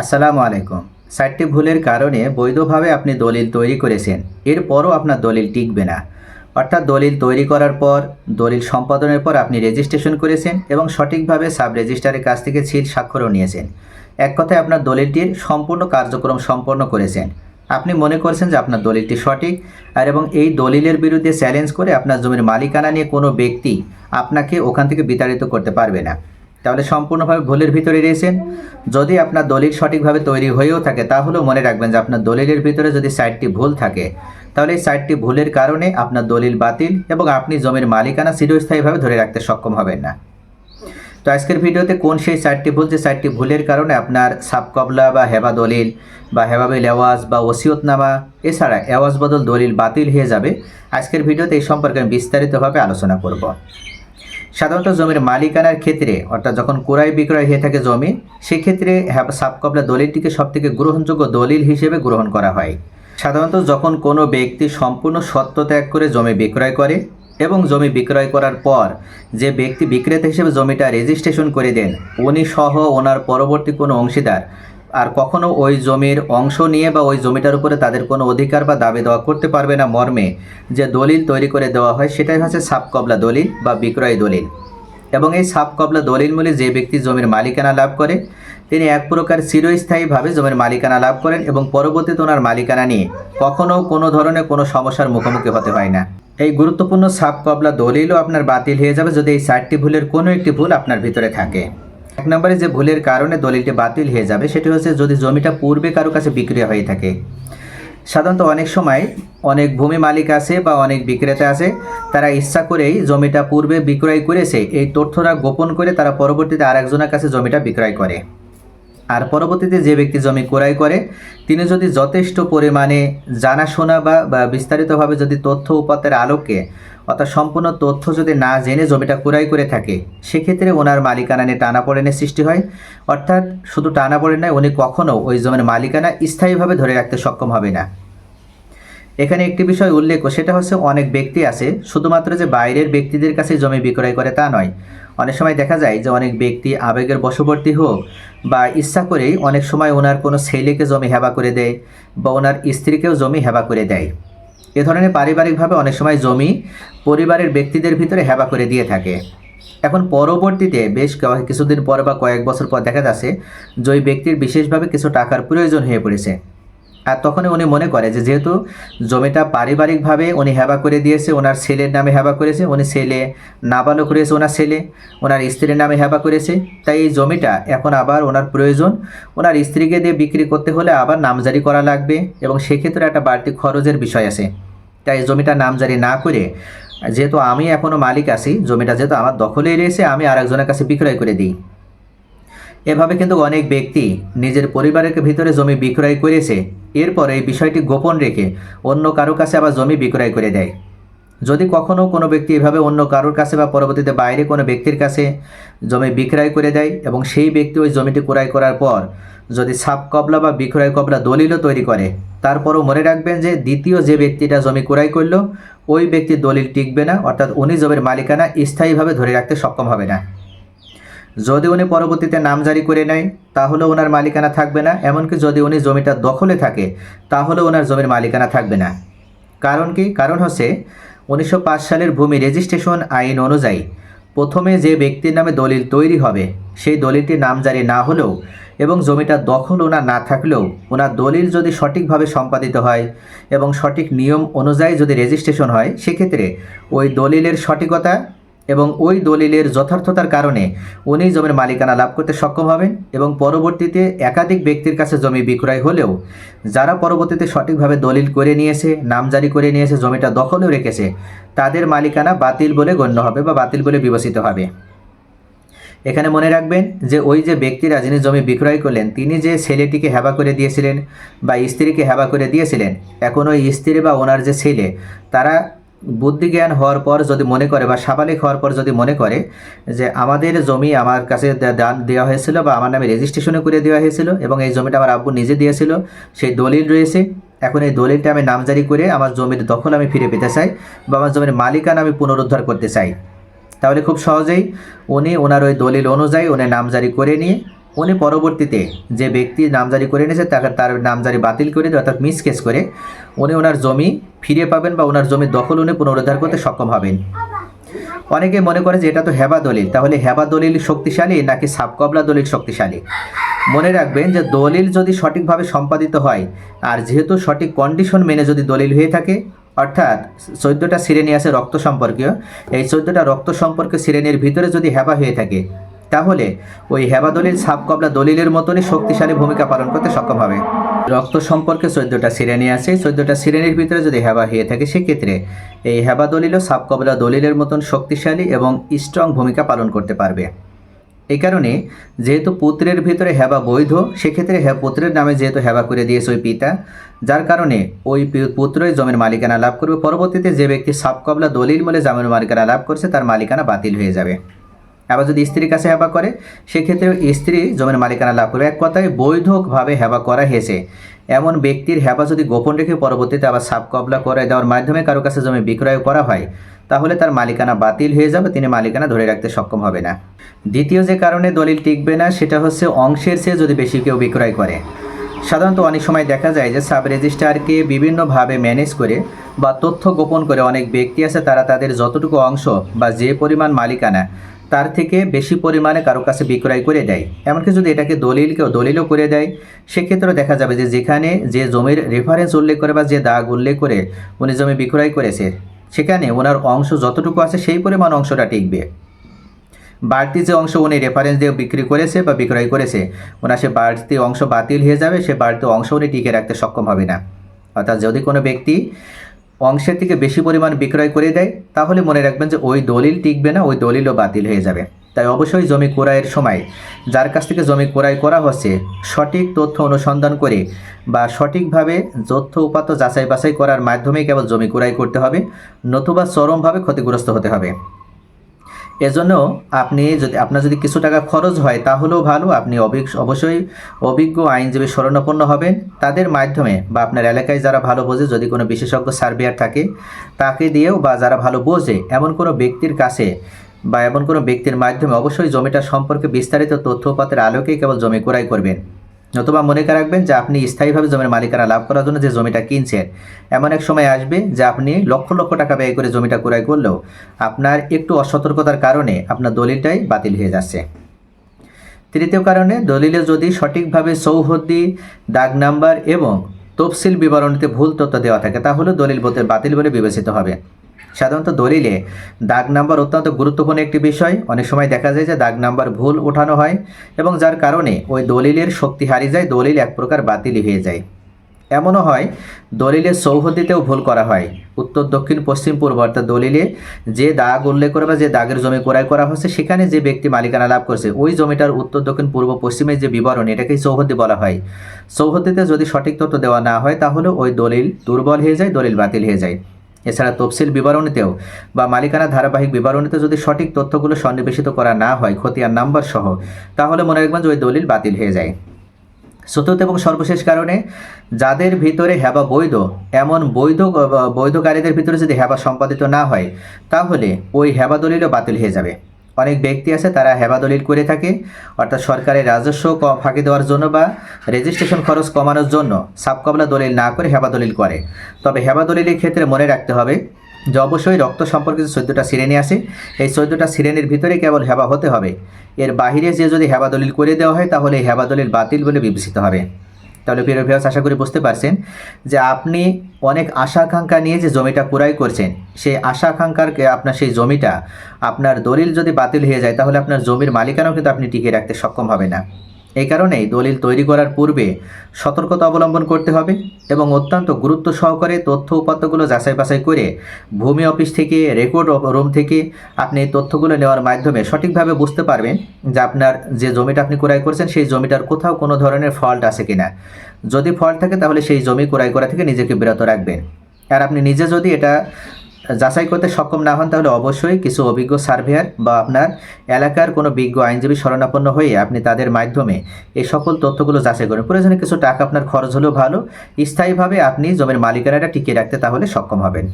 আসসালামু আলাইকুম। চারটি ভুলের কারণে বৈধভাবে আপনি দলিল তৈরি করেছেন। এরপরও আপনার দলিল টিকবে না। অর্থাৎ দলিল তৈরি করার পর, দলিল সম্পাদনের পর আপনি রেজিস্ট্রেশন করেছেন এবং সঠিকভাবে সাব রেজিস্ট্রারের কাছ থেকে ছিল স্বাক্ষরও নিয়েছেন। এক কথায় আপনার দলিলটির সম্পূর্ণ কার্যক্রম সম্পন্ন করেছেন। আপনি মনে করছেন যে আপনার দলিলটি সঠিক, আর এবং এই দলিলের বিরুদ্ধে চ্যালেঞ্জ করে আপনার জমির মালিকানা নিয়ে কোনো ব্যক্তি আপনাকে ওখান থেকে বিতাড়িত করতে পারবে না। তাহলে সম্পূর্ণভাবে ভুলের ভিতরে রয়েছেন। যদি আপনার দলিল সঠিকভাবে তৈরি হয়েও থাকে, তাহলেও মনে রাখবেন যে আপনার দলিলের ভিতরে যদি সাইটটি ভুল থাকে, তাহলে এই সাইটটি ভুলের কারণে আপনার দলিল বাতিল এবং আপনি জমির মালিকানা চিরস্থায়ীভাবে ধরে রাখতে সক্ষম হবেন না। তো আজকের ভিডিওতে কোন সেই চারটি ভুল, যে চারটি ভুলের কারণে আপনার সাবকবলা বা হেবা দলিল বা হেবাবিল এওয়াজ বা ওসিয়তনামা এছাড়া এওয়াজ বদল দলিল বাতিল হয়ে যাবে, আজকের ভিডিওতে এই সম্পর্কে আমি বিস্তারিতভাবে আলোচনা করব। সাধারণত জমির মালিকানার ক্ষেত্রে অর্থাৎ যখন ক্রয় বিক্রয় হয়ে থাকে জমি সেক্ষেত্রে হ্যাঁ, সাবকবলা দলিলটিকে সবথেকে গ্রহণযোগ্য দলিল হিসেবে গ্রহণ করা হয়। সাধারণত যখন কোনো ব্যক্তি সম্পূর্ণ সত্য ত্যাগ করে জমি বিক্রয় করে এবং জমি বিক্রয় করার পর যে ব্যক্তি বিক্রেতা হিসেবে জমিটা রেজিস্ট্রেশন করে দেন উনি সহ ওনার পরবর্তী কোনো অংশীদার আর কখনো ওই জমির অংশ নিয়ে বা ওই জমিটার উপরে তাদের কোনো অধিকার বা দাবি দেওয়া করতে পারবে না মর্মে। যে দলিল তৈরি করে দেওয়া হয় সেটাই হচ্ছে সাবকবলা দলিল বা বিক্রয় দলিল। এবং এই সাবকবলা দলিল মূলে যে ব্যক্তি জমির মালিকানা লাভ করে, তিনি এক প্রকার চিরস্থায়ীভাবে জমির মালিকানা লাভ করেন এবং পরবর্তীতে ওনার মালিকানা নিয়ে কখনও কোনো ধরনের কোনো সমস্যার মুখোমুখি হতে হয় না। এই গুরুত্বপূর্ণ সাবকবলা দলিলও আপনার বাতিল হয়ে যাবে যদি এই চারটি ভুলের কোনো একটি ভুল আপনার ভিতরে থাকে। এক নম্বরে যে ভুলের কারণে দলিলটি বাতিল হয়ে যাবে, সেটি হচ্ছে যদি জমিটা পূর্বে কারও কাছে বিক্রি হয়ে থাকে। সাধারণত অনেক সময় অনেক ভূমি মালিক আছে বা অনেক বিক্রেতা আছে, তারা ইচ্ছা করেই জমিটা পূর্বে বিক্রয় করেছে। এই তথ্যরা গোপন করে তারা পরবর্তীতে আরেকজনের কাছে জমিটা বিক্রয় করে। আর পরবর্তীতে যে ব্যক্তি জমি ক্রয় করে, তিনি যদি যথেষ্ট পরিমাণে জানাশোনা বা বা বিস্তারিতভাবে যদি তথ্য উপাত্তের আলোকে, অর্থাৎ সম্পূর্ণ তথ্য যদি না জেনে জমিটা ক্রয় করে থাকে, সেক্ষেত্রে ওনার মালিকানা নিয়ে টানাপোড়েনের সৃষ্টি হয়। অর্থাৎ শুধু টানাপোড়েন নয়, উনি কখনও ওই জমির মালিকানা স্থায়ীভাবে ধরে রাখতে সক্ষম হবে না। এখানে একটি বিষয় উল্লেখ সেটা হচ্ছে অনেক ব্যক্তি আছে, শুধুমাত্র যে বাইরের ব্যক্তিদের কাছে জমি বিক্রয় করে তা নয় অনেক সময় দেখা যায় যে অনেক ব্যক্তি আবেগের বশবর্তী হোক বা ইচ্ছা করেই অনেক সময় ওনার কোনো ছেলেকে জমি হেবা করে দেয় বা ওনার স্ত্রীকেও জমি হেবা করে দেয়। এ ধরনের পারিবারিকভাবে অনেক সময় জমি পরিবারের ব্যক্তিদের ভিতরে হেবা করে দিয়ে থাকে। এখন পরবর্তীতে বেশ কিছুদিন পর বা কয়েক বছর পর দেখা যাচ্ছে যে ওই ব্যক্তির বিশেষভাবে কিছু টাকার প্রয়োজন হয়ে পড়েছে। আর তখনই উনি মনে করে যে যেহেতু জমিটা পারিবারিকভাবে উনি হেবা করে দিয়েছে, ওনার ছেলের নামে হেবা করেছে, উনি ছেলে নাবালক রয়েছে ওনার ছেলে, ওনার স্ত্রীর নামে হেবা করেছে, তাই এই জমিটা এখন আবার ওনার প্রয়োজন। ওনার স্ত্রীকে দিয়ে বিক্রি করতে হলে আবার নামজারি করা লাগবে এবং সেক্ষেত্রে একটা বাড়তি খরচের বিষয় আছে। তাই জমিটা নামজারি না করে, যেহেতু আমি এখনও মালিক আছি, জমিটা যেহেতু আমার দখলেই রয়েছে, আমি আরেকজনের কাছে বিক্রয় করে দিই। এভাবে কিন্তু অনেক ব্যক্তি নিজের পরিবারের ভিতরে জমি বিক্রয় করেছে। এরপর এই বিষয়টি গোপন রেখে অন্য কারও কাছে আবার জমি বিক্রয় করে দেয়। যদি কখনও কোনো ব্যক্তি এভাবে অন্য কারোর কাছে বা পরবর্তীতে বাইরে কোনো ব্যক্তির কাছে জমি বিক্রয় করে দেয় এবং সেই ব্যক্তি ওই জমিটি ক্রয় করার পর যদি সাপ কবলা বা বিক্রয় কবলা দলিলও তৈরি করে, তারপরও মনে রাখবেন যে দ্বিতীয় যে ব্যক্তিটা জমি ক্রয় করল, ওই ব্যক্তির দলিল টিকবে না, অর্থাৎ উনি জমির মালিকানা স্থায়ীভাবে ধরে রাখতে সক্ষম হবে না। যদি উনি পরবর্তীতে নামজারি করে নেয়, তাহলে ওনার মালিকানা থাকবে না। এমনকি যদি উনি জমিটা দখলে থাকে, তাহলে ওনার জমির মালিকানা থাকবে না। কারণ কি? কারণ হচ্ছে, উনিশশো পাঁচ সালের ভূমি রেজিস্ট্রেশন আইন অনুযায়ী প্রথমে যে ব্যক্তির নামে দলিল তৈরি হবে, সেই দলিলটি নামজারি না হলেও এবং জমিটা দখল ওনার না থাকলেও ওনার দলিল যদি সঠিকভাবে সম্পাদিত হয় এবং সঠিক নিয়ম অনুযায়ী যদি রেজিস্ট্রেশন হয়, সেক্ষেত্রে ওই দলিলের সঠিকতা এবং ওই দলিলের যথার্থতার কারণে উনি জমির মালিকানা লাভ করতে সক্ষম হবেন এবং পরবর্তীতে একাধিক ব্যক্তির কাছে জমি বিক্রয় হলেও যারা পরবর্তীতে সঠিকভাবে দলিল করে নিয়েছে নামজারি করে নিয়েছে, জমিটা দখলেও রেখেছে, তাদের মালিকানা বাতিল বলে গণ্য হবে বা বাতিল বলে বিবেচিত হবে। এখানে মনে রাখবেন যে ওই যে ব্যক্তিরা যিনি জমি বিক্রয় করলেন, তিনি যে ছেলেটিকে হেবা করে দিয়েছিলেন বা স্ত্রীকে হেবা করে দিয়েছিলেন, এখন ওই স্ত্রী বা ওনার যে ছেলে, তারা বুদ্ধি জ্ঞান হওয়ার পর যদি মনে করে বা সাবালিক হওয়ার পর যদি মনে করে যে আমাদের জমি আমার কাছে দান দেওয়া হয়েছিল বা আমার নামে রেজিস্ট্রেশনও করে দেওয়া হয়েছিল এবং এই জমিটা আমার আব্বু নিজে দিয়েছিল, সেই দলিল রয়েছে। এখন এই দলিলটা আমি নামজারি করে আমার জমির দখল আমি ফিরে পেতে চাই বা আমার জমির মালিকানা আমি পুনরুদ্ধার করতে চাই। তাহলে খুব সহজেই উনি ওনার ওই দলিল অনুযায়ী উনি নামজারি করে নিয়ে উনি পরবর্তীতে যে ব্যক্তি নামজারি করে নিয়েছে তাকে তার নামজারি বাতিল করে অর্থাৎ মিস কেস করে উনি ওনার জমি ফিরে পাবেন বা ওনার জমির দখল উনি পুনরুদ্ধার করতে সক্ষম হবেন। অনেকে মনে করে যে এটা তো হেবা দলিল, তাহলে হেবা দলিল শক্তিশালী নাকি সাবকবলা দলিল শক্তিশালী? মনে রাখবেন যে দলিল যদি সঠিকভাবে সম্পাদিত হয়, আর যেহেতু সঠিক কন্ডিশন মেনে যদি দলিল হয়ে থাকে, অর্থাৎ চোদ্দোটা শ্রেণি আছে রক্ত সম্পর্কীয়, এই চোদ্দোটা রক্ত সম্পর্কীয় শ্রেণির ভিতরে যদি হেবা হয়ে থাকে তাহলে ওই হেবা দলিল সাবকবলা দলিলের মতনই শক্তিশালী ভূমিকা পালন করতে সক্ষম হবে। রক্ত সম্পর্কে চোদ্দোটা শ্রেণি আছে। চোদ্দোটা শ্রেণির ভিতরে যদি হেবা হয়ে থাকে, সেক্ষেত্রে এই হেবা দলিলও সাবকবলা দলিলের মতন শক্তিশালী এবং স্ট্রং ভূমিকা পালন করতে পারবে। এই কারণে যেহেতু পুত্রের ভিতরে হেবা বৈধ, সেক্ষেত্রে হ্যাঁ পুত্রের নামে যেহেতু হেবা করে দিয়েছে ওই পিতা, যার কারণে ওই পুত্রই জমির মালিকানা লাভ করবে। পরবর্তীতে যে ব্যক্তি সাবকবলা দলিল বলে জমির মালিকানা লাভ করছে, তার মালিকানা বাতিল হয়ে যাবে। আবার যদি স্ত্রীর কাছে হেবা করে সেক্ষেত্রে স্ত্রী জমির মালিকানা লাভ করবে। এক কথায় বৈধভাবে হেবা করা হয়েছে। এমন ব্যক্তির হেবা যদি গোপন রেখে পরবর্তীতে আবার সাপ কবলা করে দেওয়ার মাধ্যমে কারও কাছে জমি বিক্রয় করা হয়, তাহলে তার মালিকানা বাতিল হয়ে যাবে, তিনি মালিকানা ধরে রাখতে সক্ষম হবে না। দ্বিতীয় যে কারণে দলিল টিকবে না, সেটা হচ্ছে অংশের চেয়ে যদি বেশি কেউ বিক্রয় করে। সাধারণত অনেক সময় দেখা যায় যে সাব রেজিস্ট্রারকে বিভিন্নভাবে ম্যানেজ করে বা তথ্য গোপন করে অনেক ব্যক্তি আছে, তারা তাদের যতটুকু অংশ বা যে পরিমাণ মালিকানা তার থেকে বেশি পরিমাণে কারও কাছে বিক্রয় করে দেয়। এমনকি যদি এটাকে দলিল কেউ দলিলও করে দেয়, সেক্ষেত্রেও দেখা যাবে যে যেখানে যে জমির রেফারেন্স উল্লেখ করে বা যে দাগ উল্লেখ করে উনি জমি বিক্রয় করেছে, সেখানে ওনার অংশ যতটুকু আছে সেই পরিমাণ অংশটা টিকবে। বাড়তি যে অংশ উনি রেফারেন্স দিয়ে বিক্রি করেছে বা বিক্রয় করেছে, ওনার সে বাড়তি অংশ বাতিল হয়ে যাবে, সে বাড়তি অংশ উনি টিকে রাখতে সক্ষম হবে না। অর্থাৎ যদি কোনো ব্যক্তি অংশের থেকে বেশি পরিমাণ বিক্রয় করে দেয়, তাহলে মনে রাখবেন যে ওই দলিল টিকবে না, ওই দলিলও বাতিল হয়ে যাবে। তাই অবশ্যই জমি ক্রয়ের সময় যার কাছ থেকে জমি ক্রয় করা হচ্ছে, সঠিক তথ্য অনুসন্ধান করে বা সঠিকভাবে তথ্য উপাত্ত যাচাই বাছাই করার মাধ্যমেই কেবল জমি ক্রয় করতে হবে, নতুবা চরমভাবে ক্ষতিগ্রস্ত হতে হবে। এজন্য আপনি যদি, আপনার যদি কিছু টাকা খরচ হয়, তাহলেও ভালো। আপনি অবশ্যই অভিজ্ঞ আইনজীবী শরণাপন্ন হবেন। তাদের মাধ্যমে বা আপনার এলাকায় যারা ভালো বোঝে, যদি কোনো বিশেষজ্ঞ সার্ভেয়ার থাকে, তাকে দিয়েও বা যারা ভালো বোঝে, এমন কোনো ব্যক্তির কাছে বা এমন কোনো ব্যক্তির মাধ্যমে অবশ্যই জমিটা সম্পর্কে বিস্তারিত তথ্যপাতের আলোকেই কেবল জমি ক্রয় করবেন। নতুবা মনে রাখবেন যে আপনি স্থায়ীভাবে জমির মালিকানা লাভ করার জন্য যে জমিটা কিনছেন, এমন এক সময় আসবে যে আপনি লক্ষ লক্ষ টাকা ব্যয় করে জমিটা ক্রয় করলেও আপনার একটু অসতর্কতার কারণে আপনার দলিলটাই বাতিল হয়ে যাচ্ছে। তৃতীয় কারণে, দলিলে যদি সঠিকভাবে সৌহদ্দি, দাগ নাম্বার এবং তফসিল বিবরণীতে ভুল তথ্য দেওয়া থাকে, তাহলে দলিল বাতিল বলে বিবেচিত হবে। সাধারণত দলিলে দাগ নাম্বার অত্যন্ত গুরুত্বপূর্ণ একটি বিষয়। অনেক সময় দেখা যায় যে দাগ নাম্বার ভুল ওঠানো হয় এবং যার কারণে ওই দলিলের শক্তি হারিয়ে যায়, দলিল এক প্রকার বাতিলই হয়ে যায়। এমনও হয়, দলিলের সৌহদ্দিতেও ভুল করা হয়। উত্তর, দক্ষিণ, পশ্চিম, পূর্ব অর্থাৎ দলিলে যে দাগ উল্লেখ করে বা যে দাগের জমি ক্রয় করা হচ্ছে, সেখানে যে ব্যক্তি মালিকানা লাভ করছে, ওই জমিটার উত্তর, দক্ষিণ, পূর্ব পশ্চিমের যে বিবরণ, এটাকেই সৌহদ্দি বলা হয়। সৌহদ্দিতে যদি সঠিক তথ্য দেওয়া না হয়, তাহলে ওই দলিল দুর্বল হয়ে যায়, দলিল বাতিল হয়ে যায়। এছাড়া তফসিল বিবরণীতেও বা মালিকানা ধারাবাহিক বিবরণীতে যদি সঠিক তথ্যগুলো সন্নিবেশিত করা না হয়, খতিয়ান নাম্বার সহ, তাহলে মনে রাখবেন যে ওই দলিল বাতিল হয়ে যায়। চতুর্থ এবং সর্বশেষ কারণে যাদের ভিতরে হেবা বৈধ, এমন বৈধ, বৈধকারীদের ভিতরে যদি হেবা সম্পাদিত না হয়, তাহলে ওই হেবা দলিলও বাতিল হয়ে যাবে। অনেক ব্যক্তি আছে, তারা হেবা দলিল করে থাকে। অর্থাৎ সরকারের রাজস্ব ফাঁকি দেওয়ার জন্য বা রেজিস্ট্রেশন খরচ কমানোর জন্য সাবকবলা দলিল না করে হেবা দলিল করে। তবে হেবা দলিলের ক্ষেত্রে মনে রাখতে হবে যে অবশ্যই রক্ত সম্পর্কিত চোদ্দোটা শ্রেণি আছে। এই চোদ্দোটা শ্রেণির ভিতরে কেবল হেবা হতে হবে। এর বাহিরে যে যদি হেবা দলিল করে দেওয়া হয়, তাহলে এই হেবা দলিল বাতিল বলে বিবেচিত হবে। তাহলে প্রিয় ভিউয়ার্স আশা করি বুঝতে পারছেন যে আপনি অনেক আশা আকাঙ্ক্ষা নিয়ে যে জমিটা ক্রয় করছেন, সেই আশা আকাঙ্ক্ষার আপনার সেই জমিটা আপনার দলিল যদি বাতিল হয়ে যায়, তাহলে আপনার জমির মালিকানাও কিন্তু আপনি টিকিয়ে রাখতে সক্ষম হবে না। এই কারণেই দলিল তৈরি করার পূর্বে সতর্কতা অবলম্বন করতে হবে এবং অত্যন্ত গুরুত্ব সহকারে তথ্য উপাত্তগুলো যাচাই বাছাই করে ভূমি অফিস থেকে, রেকর্ড রুম থেকে আপনি তথ্যগুলো নেওয়ার মাধ্যমে সঠিকভাবে বুঝতে পারবেন যে আপনার যে জমিটা আপনি ক্রয় করছেন সেই জমিটার কোথাও কোনো ধরনের ফল্ট আছে কিনা। যদি ফল্ট থাকে তাহলে সেই জমি ক্রয় করা থেকে নিজেকে বিরত রাখবেন। আর আপনি নিজে যদি এটা যাচাই করতে সক্ষম না হন, তাহলে অবশ্যই কিছু অভিজ্ঞ সার্ভেয়ার বা আপনার এলাকার কোনো বিজ্ঞ আইনজীবী শরণাপন্ন হয়ে আপনি তাদের মাধ্যমে এই সকল তথ্যগুলো যাচাই করেন। প্রয়োজনে কিছু টাকা আপনার খরচ হলেও ভালো। স্থায়ীভাবে আপনি জমির মালিকানাটা টিকিয়ে রাখতে তাহলে সক্ষম হবেন।